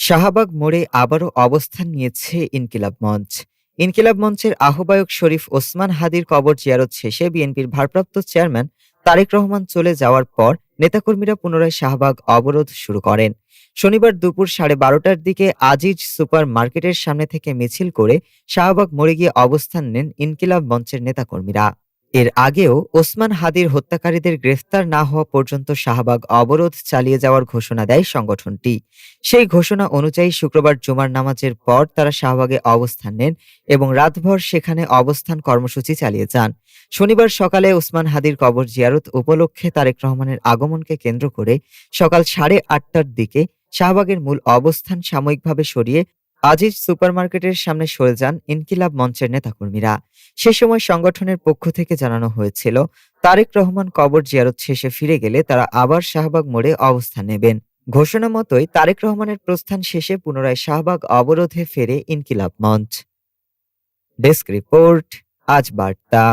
শাহবাগ মোড়ে আবারও অবস্থান নিয়েছে ইনকিলাব মঞ্চ। ইনকিলাব মঞ্চের আহ্বায়ক শরীফ ওসমান হাদির কবর জিয়ারত শেষে বিএনপির ভারপ্রাপ্ত চেয়ারম্যান তারেক রহমান চলে যাওয়ার পর নেতাকর্মীরা পুনরায় শাহবাগ অবরোধ শুরু করেন। শনিবার দুপুর সাড়ে বারোটার দিকে আজিজ সুপার মার্কেটের সামনে থেকে মিছিল করে শাহবাগ মোড়ে গিয়ে অবস্থান নেন ইনকিলাব মঞ্চের নেতাকর্মীরা। এর আগেও ওসমান হাদির হত্যাকারীদের গ্রেফতার না হওয়া পর্যন্ত শাহবাগ অবরোধ চালিয়ে যাওয়ার ঘোষণা দেয় সংগঠনটি। সেই ঘোষণা অনুযায়ী শুক্রবার জুমার নামাজের পর তারা শাহবাগে অবস্থান নেন এবং রাতভর সেখানে অবস্থান কর্মসূচি চালিয়ে যান। শনিবার সকালে ওসমান হাদির কবর জিয়ারত উপলক্ষে তারেক রহমানের আগমনকে কেন্দ্র করে সকাল সাড়ে আটটার দিকে শাহবাগের মূল অবস্থান সাময়িকভাবে সরিয়ে আজিজ সুপারমার্কেটের সামনে সরে যান ইনকিলাব মঞ্চের নেতাকর্মীরা। সে সময় সংগঠনের পক্ষ থেকে জানানো হয়েছিল, তারেক রহমান কবর জিয়ারত শেষে ফিরে গেলে তারা আবার শাহবাগ মোড়ে অবস্থান নেবেন। ঘোষণা মতোই তারেক রহমানের প্রস্থান শেষে পুনরায় শাহবাগ অবরোধে ফেরে ইনকিলাব মঞ্চ। ডেস্ক রিপোর্ট, আজ বার্তা।